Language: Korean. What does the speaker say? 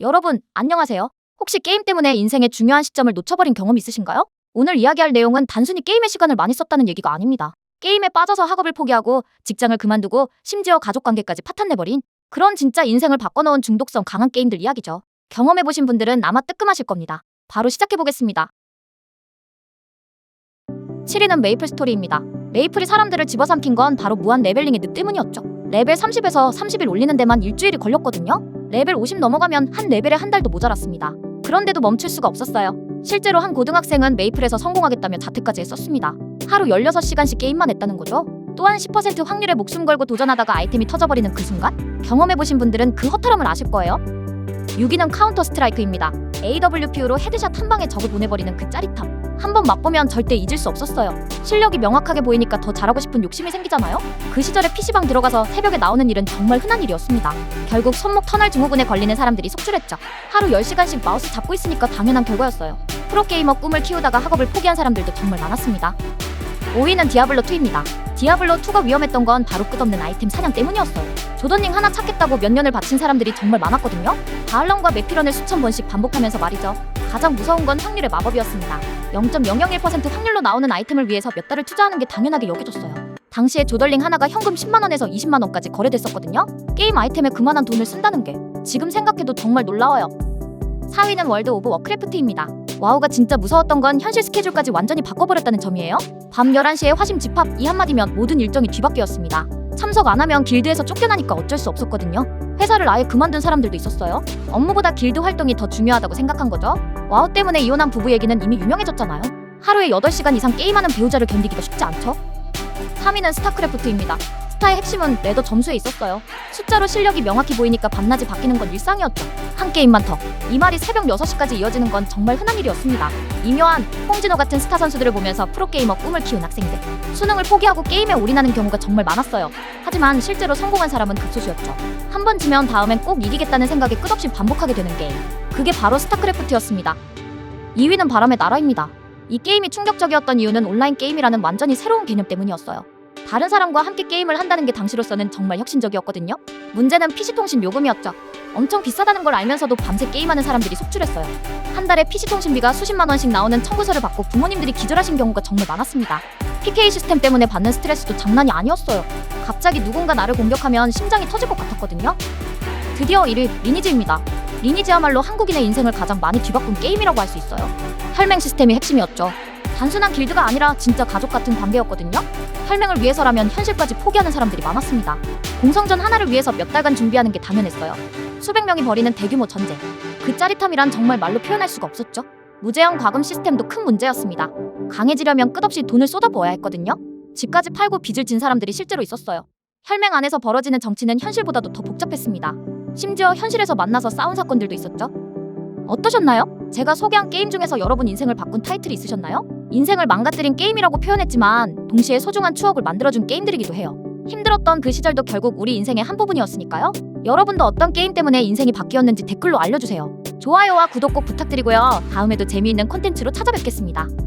여러분, 안녕하세요. 혹시 게임 때문에 인생의 중요한 시점을 놓쳐버린 경험 있으신가요? 오늘 이야기할 내용은 단순히 게임에 시간을 많이 썼다는 얘기가 아닙니다. 게임에 빠져서 학업을 포기하고 직장을 그만두고 심지어 가족 관계까지 파탄내버린 그런 진짜 인생을 바꿔놓은 중독성 강한 게임들 이야기죠. 경험해보신 분들은 아마 뜨끔하실 겁니다. 바로 시작해보겠습니다. 7위는 메이플 스토리입니다. 메이플이 사람들을 집어삼킨 건 바로 무한 레벨링의 늪 때문이었죠. 레벨 30에서 30일 올리는 데만 일주일이 걸렸거든요. 레벨 50 넘어가면 한 레벨에 한 달도 모자랐습니다. 그런데도 멈출 수가 없었어요. 실제로 한 고등학생은 메이플에서 성공하겠다며 자퇴까지 했었습니다. 하루 16시간씩 게임만 했다는 거죠. 또한 10% 확률에 목숨 걸고 도전하다가 아이템이 터져버리는 그 순간 경험해보신 분들은 그 허탈함을 아실 거예요. 6위는 카운터 스트라이크입니다. AWP로 헤드샷 한 방에 적을 보내버리는 그 짜릿함. 한번 맛보면 절대 잊을 수 없었어요. 실력이 명확하게 보이니까 더 잘하고 싶은 욕심이 생기잖아요. 그 시절에 PC방 들어가서 새벽에 나오는 일은 정말 흔한 일이었습니다. 결국 손목 터널 증후군에 걸리는 사람들이 속출했죠. 하루 10시간씩 마우스 잡고 있으니까 당연한 결과였어요. 프로게이머 꿈을 키우다가 학업을 포기한 사람들도 정말 많았습니다. 5위는 디아블로2입니다. 디아블로2가 위험했던 건 바로 끝없는 아이템 사냥 때문이었어요. 조던링 하나 찾겠다고 몇 년을 바친 사람들이 정말 많았거든요. 바알런과 메피런을 수천 번씩 반복하면서 말이죠. 가장 무서운 건 확률의 마법이었습니다. 0.001% 확률로 나오는 아이템을 위해서 몇 달을 투자하는 게 당연하게 여겨졌어요. 당시에 조덜링 하나가 현금 10만 원에서 20만 원까지 거래됐었거든요. 게임 아이템에 그만한 돈을 쓴다는 게 지금 생각해도 정말 놀라워요. 4위는 월드 오브 워크래프트입니다. 와우가 진짜 무서웠던 건 현실 스케줄까지 완전히 바꿔버렸다는 점이에요. 밤 11시에 화심 집합 이 한마디면 모든 일정이 뒤바뀌었습니다. 참석 안 하면 길드에서 쫓겨나니까 어쩔 수 없었거든요. 회사를 아예 그만둔 사람들도 있었어요. 업무보다 길드 활동이 더 중요하다고 생각한 거죠. 와우 때문에 이혼한 부부 얘기는 이미 유명해졌잖아요. 하루에 8시간 이상 게임하는 배우자를 견디기가 쉽지 않죠? 3위는 스타크래프트입니다. 스타의 핵심은 레더 점수에 있었어요. 숫자로 실력이 명확히 보이니까 밤낮이 바뀌는 건 일상이었죠. 한 게임만 더. 이 말이 새벽 6시까지 이어지는 건 정말 흔한 일이었습니다. 이묘한 홍진호 같은 스타 선수들을 보면서 프로게이머 꿈을 키운 학생들. 수능을 포기하고 게임에 올인하는 경우가 정말 많았어요. 하지만 실제로 성공한 사람은 극소수였죠. 한 번 지면 다음엔 꼭 이기겠다는 생각에 끝없이 반복하게 되는 게임. 그게 바로 스타크래프트였습니다. 2위는 바람의 나라입니다. 이 게임이 충격적이었던 이유는 온라인 게임이라는 완전히 새로운 개념 때문이었어요. 다른 사람과 함께 게임을 한다는 게 당시로서는 정말 혁신적이었거든요. 문제는 PC통신 요금이었죠. 엄청 비싸다는 걸 알면서도 밤새 게임하는 사람들이 속출했어요. 한 달에 PC통신비가 수십만 원씩 나오는 청구서를 받고 부모님들이 기절하신 경우가 정말 많았습니다. PK 시스템 때문에 받는 스트레스도 장난이 아니었어요. 갑자기 누군가 나를 공격하면 심장이 터질 것 같았거든요. 드디어 1위 리니지입니다. 리니지야말로 한국인의 인생을 가장 많이 뒤바꾼 게임이라고 할 수 있어요. 혈맹 시스템이 핵심이었죠. 단순한 길드가 아니라 진짜 가족 같은 관계였거든요. 혈맹을 위해서라면 현실까지 포기하는 사람들이 많았습니다. 공성전 하나를 위해서 몇 달간 준비하는 게 당연했어요. 수백 명이 벌이는 대규모 전쟁. 그 짜릿함이란 정말 말로 표현할 수가 없었죠. 무제한 과금 시스템도 큰 문제였습니다. 강해지려면 끝없이 돈을 쏟아부어야 했거든요. 집까지 팔고 빚을 진 사람들이 실제로 있었어요. 혈맹 안에서 벌어지는 정치는 현실보다도 더 복잡했습니다. 심지어 현실에서 만나서 싸운 사건들도 있었죠. 어떠셨나요? 제가 소개한 게임 중에서 여러분 인생을 바꾼 타이틀이 있으셨나요? 인생을 망가뜨린 게임이라고 표현했지만 동시에 소중한 추억을 만들어준 게임들이기도 해요. 힘들었던 그 시절도 결국 우리 인생의 한 부분이었으니까요. 여러분도 어떤 게임 때문에 인생이 바뀌었는지 댓글로 알려주세요. 좋아요와 구독 꼭 부탁드리고요. 다음에도 재미있는 콘텐츠로 찾아뵙겠습니다.